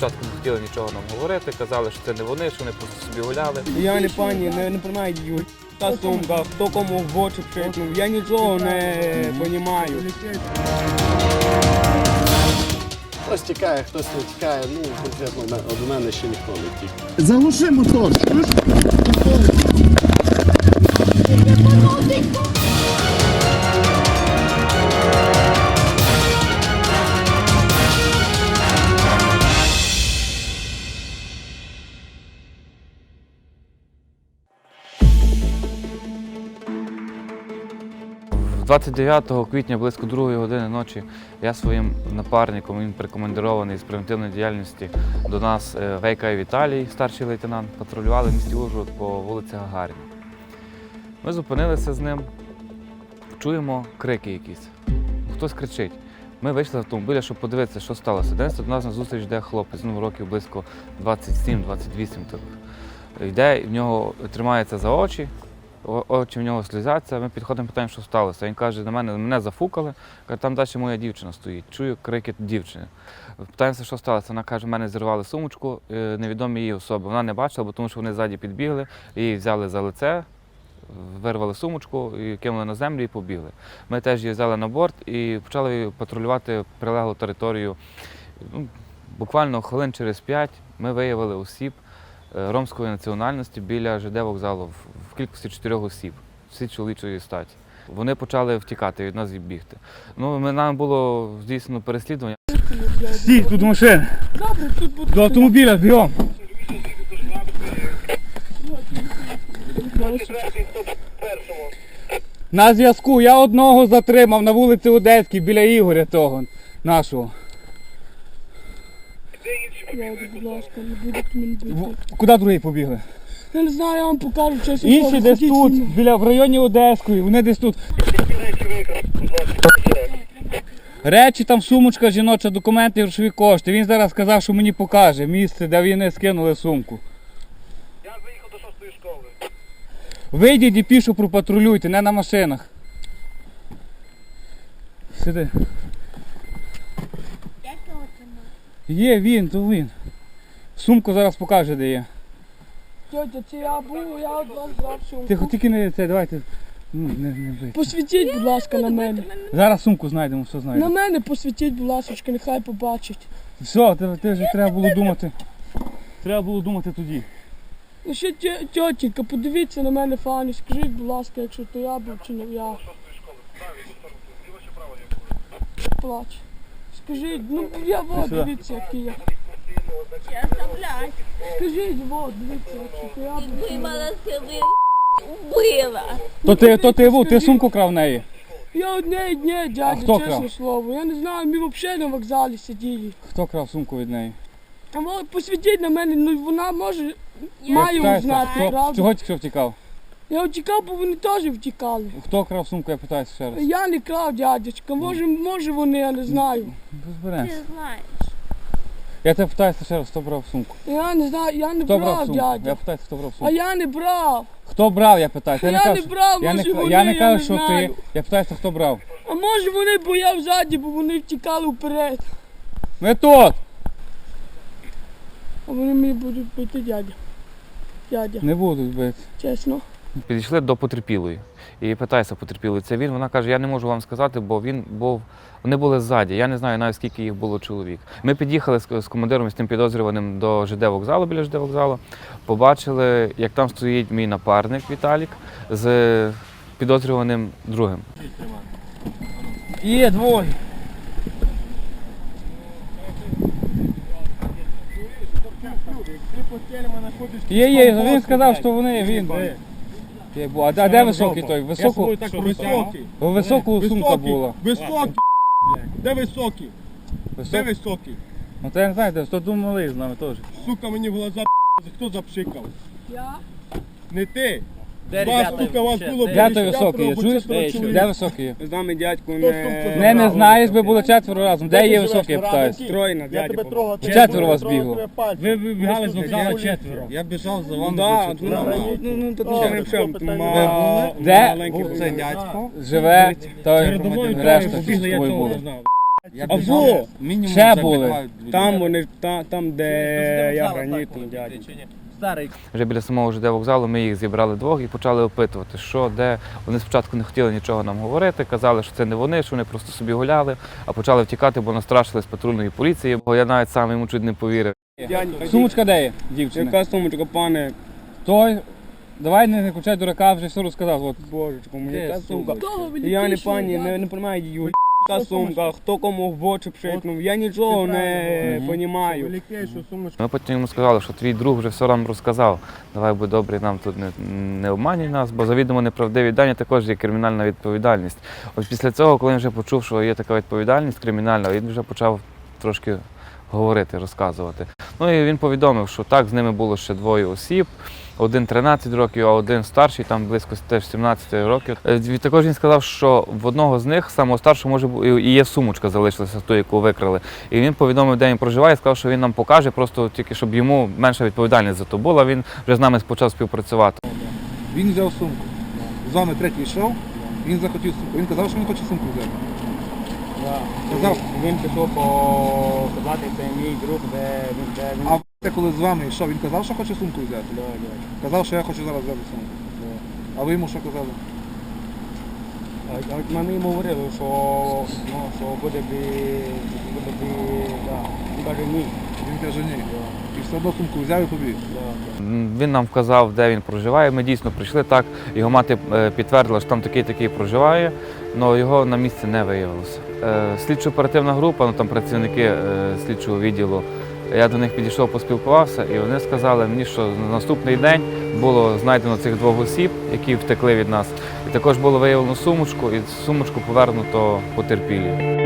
спочатку не хотіли нічого нам говорити, казали, що це не вони, що вони просто собі гуляли. Я не пані, не, не приймаю дію. Та сумка, хто кому в очі крикнув, я нічого не розумію. Хтось тікає, хтось не тікає. Ну, конкретно в мене- від мене ще ніхто не тік. Заглуши мотор. В 29 квітня близько 2 години ночі я своїм напарником, він прикомандирований з превентивної діяльності до нас е, Вейка Віталій, старший лейтенант, патрулювали в місті Ужгород по вулиці Гагаріна. Ми зупинилися з ним, чуємо крики якісь. Хтось кричить. Ми вийшли з автомобіля, щоб подивитися, що сталося. Десь до нас на зустріч йде хлопець, ну, років близько 27-28. Так. Йде, в нього тримається за очі, очі в нього сльозяться. Ми підходимо, питаємо, що сталося. Він каже, на мене мене зафукали. Каже, там далі моя дівчина стоїть. Чую крики дівчини. Питаємося, що сталося. Вона каже, мене зірвали сумочку, е, невідомі її особи. Вона не бачила, бо тому що вони ззаді підбігли, її взяли за лице, вирвали сумочку і кинули на землю і побігли. Ми теж її взяли на борт і почали патрулювати прилеглу територію. Ну, буквально хвилин через п'ять ми виявили осіб е, ромської національності біля ЖД вокзалу кількості чотирьох осіб, всі чоловічої статі. Вони почали втікати від нас і бігти. Ну, ми, нам було здійснено переслідування. Стій, тут машина. До автомобіля, бігом. На зв'язку я одного затримав на вулиці Одеській біля Ігоря того нашого. Будь ласка, не будуть мені бити. Куди другий побігли? Я не знаю, я вам покажу чесно. Інші десь тут, біля в районі Одеської, вони десь тут. Речі там сумочка жіноча, документи, грошові кошти. Він зараз сказав, що мені покаже місце, де вони скинули сумку. Я заїхав до шостої школи. Вийдіть і пішу пропатрулюйте, не на машинах. Сиди. Є він, то він. Сумку зараз покаже, де є. Тьотя, це я був, я від вас брав сумку. Тихо, тільки не це, давайте. Ну, не, не бийте. Посвітіть, будь ласка, на мене. Зараз сумку знайдемо, все На знайдемо. мене посвітіть, будь ласка, нехай побачить. Все, ти, ти вже треба було думати. Треба було думати тоді. Ну ще тьо- тьотінька, подивіться на мене фані, скажіть, будь ласка, якщо то я був чи не я. Плач. Скажіть, ну я вот, сюди. дивіться, який я. Чесно, блядь, Скажіть, вот, дивіться, то я я. себе, убила. То ти, то ти, Ву, ти сумку крав в неї. Я одне дня, дядя, хто чесне крав? слово. Я не знаю, ми взагалі на вокзалі сиділи. Хто крав сумку від неї? А от посвітіть на мене, ну вона може Я має Питаюся, узнати, хто, правда? чого тільки що втікав? Я втікав, бо вони теж втікали. Хто крав сумку, я питаюся ще раз. Я не крав, дядечка, може, може вони, я не знаю. Ти Розберемося. знаєш. Я тебе питаюся ще раз, хто брав сумку. Я не знаю, я не Хто брав брав, сумку? Я дядя. питаюся, хто брав А сумку. я не брав. Хто брав, я питаюся. Я кажу, не що- брав, я не, може, вони, я не я кажу, не що ти. знаю. Я питаюся, хто брав. А може вони, бо я взаді, бо вони втікали вперед. Ми тут! А вони мені будуть бити, дядя. Дядя, Не будуть бити. чесно. Підійшли до потерпілої і питаюся потерпілої, це він. Вона каже, я не можу вам сказати, бо він був. Вони були ззаді. Я не знаю навіть скільки їх було чоловік. Ми під'їхали з командиром з тим підозрюваним до ЖД вокзалу біля ЖД вокзалу. Побачили, як там стоїть мій напарник Віталік з підозрюваним другим. Є двоє. Є, є, він сказав, що вони, він. Є, бу- А де, а де високий той? Високу, Високий. високу сумка була. Високий. Де високий? Де Високу? високий? Ну то я не знаю, де, то думали з нами теж. Сука, мені в глаза хто запшикав? Я? Не ти. Вас, сука, вас було Де той високий є? Чуєш? Де високий є? З нами дядько не... Не, не знаєш, би було четверо разом. Де є високий, я питаюсь. Стройно, Я дядько. Четверо вас бігло. Ви вибігали з вокзалу четверо. Я біжав за вами. Да, ну, ну, ну, Добре, ми що, ма- Де? маленький це дядько. Живе той Передовою решта, троє що з побігли, я тобою цього було. не знав. Або Ще були. Там вони, та- там, де я гранітний дядя. Вже біля самого ЖД вокзалу ми їх зібрали двох і почали опитувати, що де. Вони спочатку не хотіли нічого нам говорити, казали, що це не вони, що вони просто собі гуляли, а почали втікати, бо настрашили з патрульної поліції. Бо я навіть сам йому чуть не повірив. Сумочка де є, дівчина? Яка сумочка, пане? Той, давай не включай дурака, вже все розказав. От. Божечко, мені яка сумка. Я не пані, не, не розумію її. Яка сумка, хто кому в очі пшикнув, я нічого не розумію. Сумочка. Ми потім йому сказали, що твій друг вже все нам розказав. Давай будь добрий, нам тут не, не обманюй нас, бо завідомо неправдиві дані також є кримінальна відповідальність. От після цього, коли він вже почув, що є така відповідальність кримінальна, він вже почав трошки говорити, розказувати. Ну і він повідомив, що так, з ними було ще двоє осіб. Один 13 років, а один старший, там близько теж 17 років. Е, Також він сказав, що в одного з них, самого старшого, може і є сумочка залишилася, ту, яку викрали. І він повідомив, де він проживає, сказав, що він нам покаже, просто тільки щоб йому менша відповідальність за то була. Він вже з нами почав співпрацювати. Він взяв сумку. З вами третій йшов, він захотів сумку. Він казав, що він хоче сумку взяти. Казав. Він пішов показати, це мій друг, де він, ви, коли з вами йшов, він казав, що хоче сумку взяти. Казав, що я хочу зараз взяти сумку. А ви йому що казали? А, а Мене йому говорили, що, ну, що буде би, буде би, да. Він каже ні. Він каже ні. І все одно сумку взяв і побіг. Він нам вказав, де він проживає. Ми дійсно прийшли так. Його мати е, підтвердила, що там такий такий проживає, але його на місці не виявилося. Е, Слідчо-оперативна група, ну там працівники е, слідчого відділу. Я до них підійшов, поспілкувався, і вони сказали мені, що на наступний день було знайдено цих двох осіб, які втекли від нас. І також було виявлено сумочку, і сумочку повернуто потерпілі.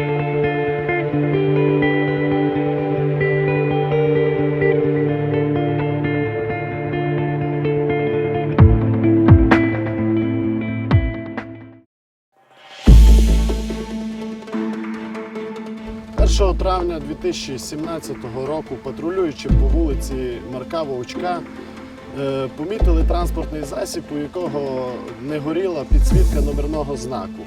Першого травня 2017 року, патрулюючи по вулиці Марка Вовчка, е, помітили транспортний засіб, у якого не горіла підсвітка номерного знаку.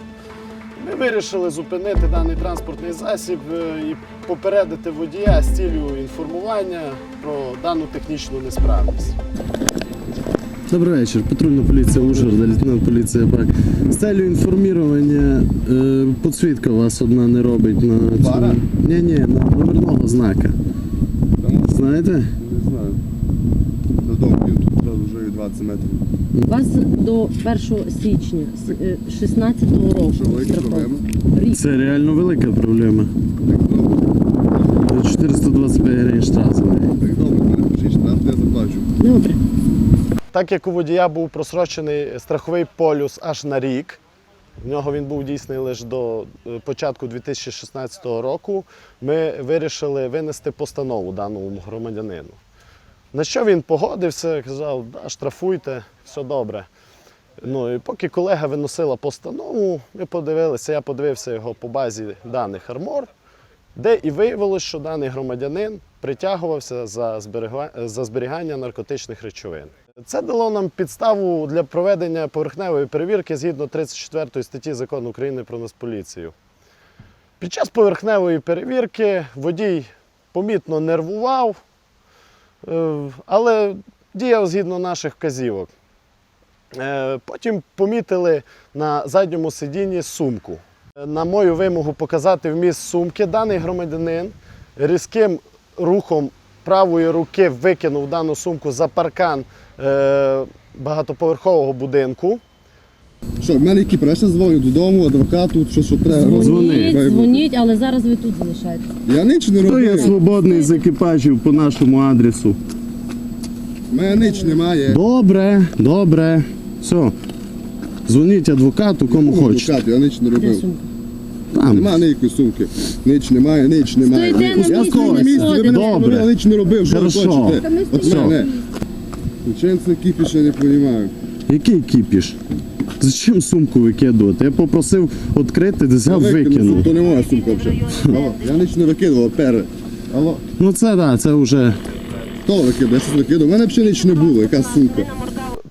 Ми вирішили зупинити даний транспортний засіб е, і попередити водія з цілею інформування про дану технічну несправність. Добрий вечір. Патрульна поліція Ужгорода, лейтенант поліції БАК. З целью інформування, е, підсвітка у вас одна не робить на Фара? цьому. Ні, ні, на номерного знака. Знаєте? Не знаю. Додому тут вже і 20 метрів. Вас до 1 січня 2016 року Що страховка. Рік. Це реально велика проблема. Так добре. 425 гривень штраф за неї. Так добре, мене пишіть штраф, я заплачу. Добре. Так як у водія був просрочений страховий полюс аж на рік, в нього він був дійсний лише до е, початку 2016 року, ми вирішили винести постанову даному громадянину. На що він погодився, казав, да, штрафуйте, все добре. Ну і поки колега виносила постанову, ми подивилися, я подивився його по базі даних Армор, де і виявилось, що даний громадянин притягувався за, за зберігання наркотичних речовин. Це дало нам підставу для проведення поверхневої перевірки згідно 34 статті Закону України про Нацполіцію. Під час поверхневої перевірки водій помітно нервував, е, але діяв згідно наших вказівок. Е, Потім помітили на задньому сидінні сумку. На мою вимогу показати вміст сумки, даний громадянин різким рухом правої руки викинув дану сумку за паркан е, багатоповерхового будинку. Що, в мене які ще дзвоню додому, адвокату, що, що треба. Дзвоніть, дзвоніть, але зараз ви тут залишаєтесь. Я ніч не Хто є свободний з екіпажів по нашому адресу? У мене ніч немає. Добре, добре. Все. Дзвоніть адвокату, кому хочете. Адвокат, я ніч не Де робив. сумка? Там. Нема ніякої сумки. Ніч немає, ніч немає. Стойте на Я місці, стою на не місці, ви мене. Добре. встановили, ніч не робив, що ви Хорошо. хочете. От Все. мене. Ученці кіпіша не розумію. Який кіпіш? Зачем сумку викидувати? Я попросив відкрити, взяв, Викинув, викинув. То не моя сумка взагалі. Алло, я ніч не викидував, пере. Алло, Ну це да, це вже. хто викидав? Я щось викидав. У мене взагалі ніч не було, яка сумка.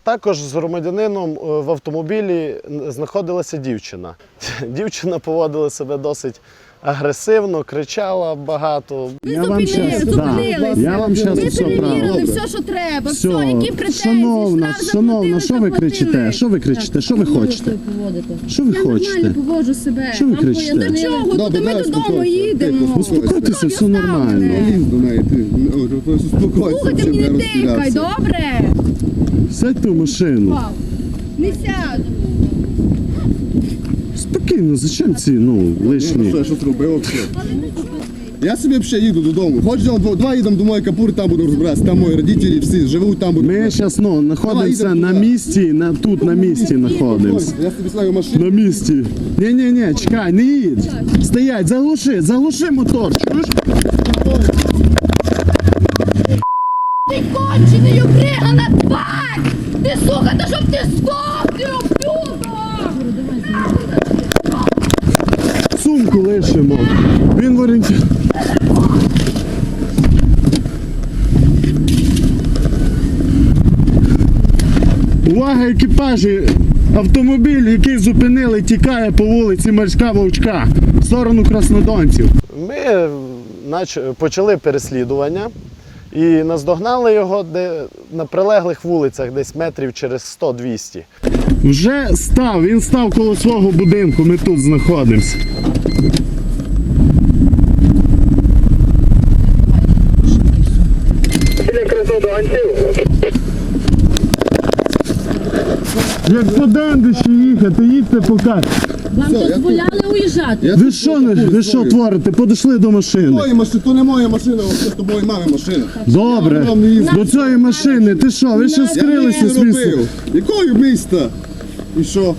Також з громадянином е, в автомобілі знаходилася дівчина. Дівчина поводила себе досить агресивно, кричала багато. Я вам щас, да, я вам щас все правильно. все, що треба. Все, шановна, шановна, що ви кричите? Що ви кричите? Що ви хочете? Що ви хочете? поводжу себе. Що ви кричите? чого? Добре, давай успокойся. Успокойтеся, все нормально. Лізь до неї, ти. Просто Успокойся, щоб не розстрілявся. добре? Сядьте в машину. Не сяду. Спокійно, зачем ці, ну, Ну лишні? що, я щось робив взагалі? Я собі взагалі їду додому. Хоч два, два їдемо до моєї капури, там буду розбиратися. Там мої родителі всі живуть, там буду. Ми зараз ну, знаходимося йдемо на туди. місці, на, тут на місці знаходимося. Я собі ставлю машину. На місці. Ні-ні-ні, чекай, не їдь. Стоять, заглуши, заглуши мотор. Чуєш? Ти кончений обригана тварь! Ти сука, та щоб ти здох, Сумку лишимо. Він в орієнті... Увага, екіпажі! Автомобіль, який зупинили, тікає по вулиці Морська Вовчка в сторону краснодонців. Ми е, почали переслідування і наздогнали його де, на прилеглих вулицях, десь метрів через 100-200. Вже став, він став коло свого будинку, ми тут знаходимося. Як подам ще їхати, їдьте поки. Вам дозволяли уїжджати? Ви що, не- ви що творите? Подійшли до машини. Твої машини, то не моя машина, це тобою мами машина. Добре, до цієї машини, ти що, ви ще скрилися з місця? робив. Якої міста? І що?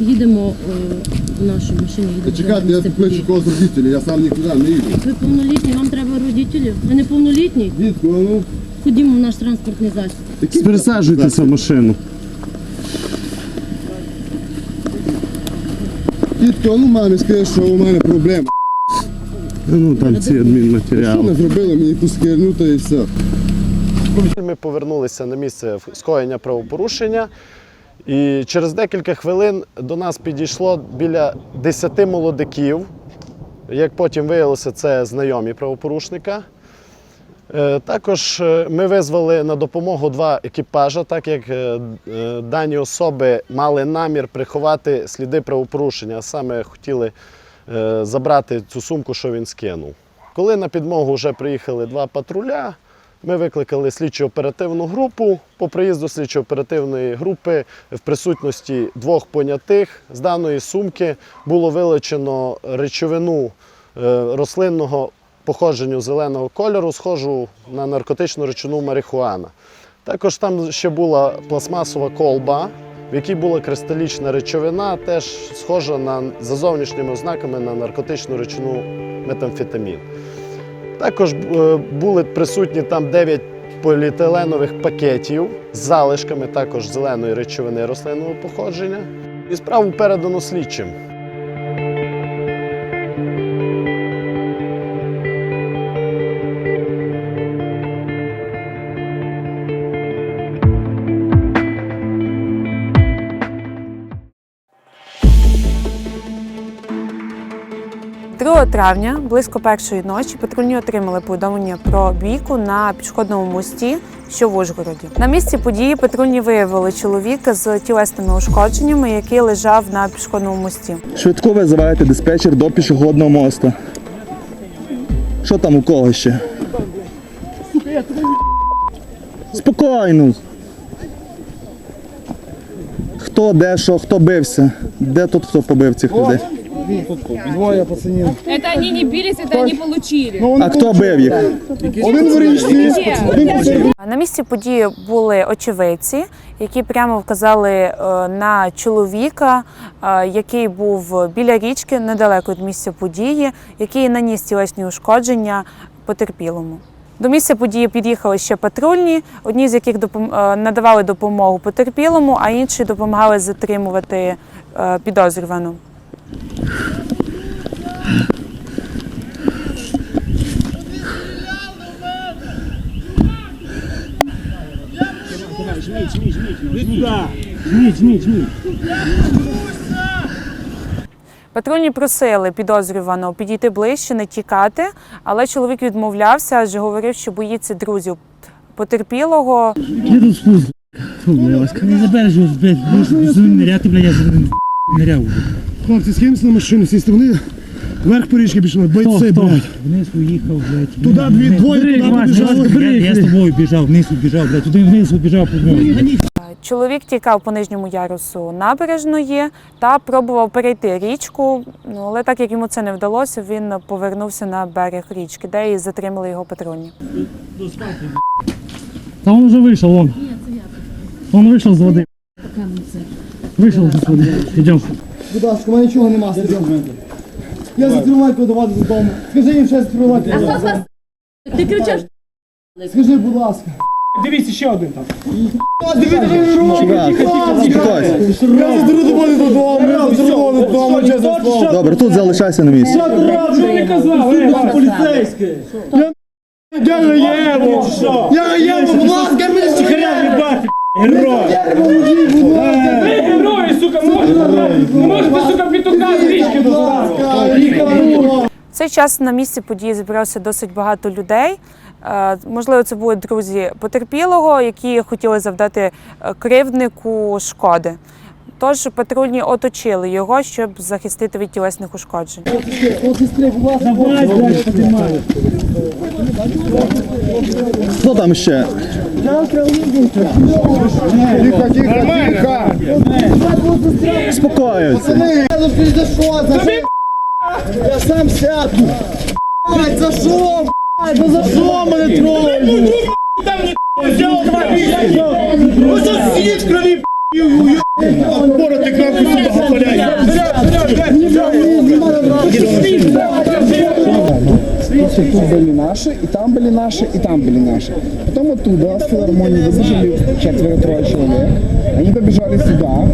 Їдемо е, в нашу машину, їдемо. чекайте, я покличу когось з родителів, я сам нікуди не їду. Ви повнолітні, вам треба родителів. Ви не повнолітні? Дітку, а ну, Ходімо в наш транспортний засіб. Пересаджуйтеся в машину. Дітку, а ну мамі скажи, що у мене проблема. Ну там ці Що не зробили мені якусь херню, та і все. Ми повернулися на місце скоєння правопорушення. І через декілька хвилин до нас підійшло біля 10 молодиків. Як потім виявилося, це знайомі правопорушника. Е, Також е, ми визвали на допомогу два екіпажа, так як е, дані особи мали намір приховати сліди правопорушення, а саме хотіли забрати цю сумку, що він скинув. Коли на підмогу вже приїхали два патруля, ми викликали слідчо-оперативну групу. По приїзду слідчо-оперативної групи в присутності двох понятих з даної сумки було вилучено речовину рослинного походження зеленого кольору, схожу на наркотичну речовину марихуана. Також там ще була пластмасова колба, в якій була кристалічна речовина, теж схожа на, за зовнішніми ознаками на наркотичну речовину метамфетамін. Також е, були присутні там 9 поліетиленових пакетів з залишками також зеленої речовини рослинного походження. І справу передано слідчим. Травня, близько першої ночі, патрульні отримали повідомлення про бійку на пішохідному мості, що в Ужгороді. На місці події патрульні виявили чоловіка з тілесними ушкодженнями, який лежав на пішохідному мості. Швидко визиваєте диспетчер до пішохідного мосту. Що там у кого ще? Спокійно. Хто де що, хто бився? Де тут хто побив цих людей? Двоє пацанів. Это они не бились, это они получили. А хто бив їх? Один в річці, один. На місці події були очевидці, які прямо вказали е, на чоловіка, е, який був біля річки недалеко від місця події, який наніс тілесні ушкодження потерпілому. До місця події під'їхали ще патрульні, одні з яких допом- е, надавали допомогу потерпілому, а інші допомагали затримувати підозрювану. Патрульні просили підозрюваного підійти ближче, не тікати, але чоловік відмовлявся, адже говорив, що боїться друзів потерпілого. Я тут спуск. Фу, вас не забереш його, блядь, можу ниряти, бля, я за ниряв. Хлопці, скиньте на машину, сісти. Вони вверх по річці пішли. Бойці, блядь. Вниз уїхав, блядь. Туди дві- двоє туди побіжали, я- Я з тобою біжав, вниз убіжав, блядь, туди вниз убіжав по мною. Чоловік тікав по нижньому ярусу набережної та пробував перейти річку. Ну, але так як йому це не вдалося, він повернувся на берег річки, де і затримали його патрульні. Та он вже вийшов, вон. Он вийшов з води. Вийшов з води. Йдемо. Будь ласка, у мене нічого нема. Я затримаю подавати додому. Скажи їм щось відкривати. Ти кричиш? Скажи, будь ласка. Дивіться, ще один там. Дивіться, Я задру до мене додому, я задру додому, чесно слово. Добре, тут залишайся на місці. Що не казав? Поліцейський. Я не єву! Я не єву, будь ласка, мені ще Хрен бати, герой. Ви герої, сука, можете, не можете, сука, пітука з річки доставити. В цей час на місці події зібрався досить багато людей. Е, Можливо, це були друзі потерпілого, які хотіли завдати е, кривднику шкоди. Тож патрульні оточили його, щоб захистити від тілесних ушкоджень. Хто там ще? Тихо, тихо, тихо! Спокоюються. Я сам сяду. Блять, за що? Блять, ну за що мене трогають? Ну що сидіть в крові, Бороти кнопку сюди попаляй. Тут были наши, и там были наши, и там были наши. Потом оттуда, с филармонии, выбежали четверо-трое человек. Они побежали сюда.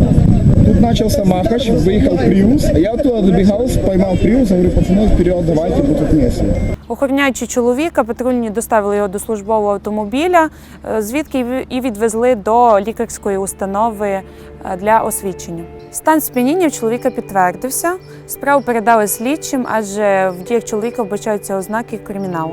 Тут начался махач, выехал Приус, а я оттуда добегал, поймал Приус, говорю, пацаны, вперед, давайте, мы тут вместе. Охороняючи чоловіка, патрульні доставили його до службового автомобіля, е, звідки й ви- і відвезли до лікарської установи е, для освідчення. Стан сп'яніння в чоловіка підтвердився. Справу передали слідчим, адже в діях чоловіка вбачаються ознаки криміналу.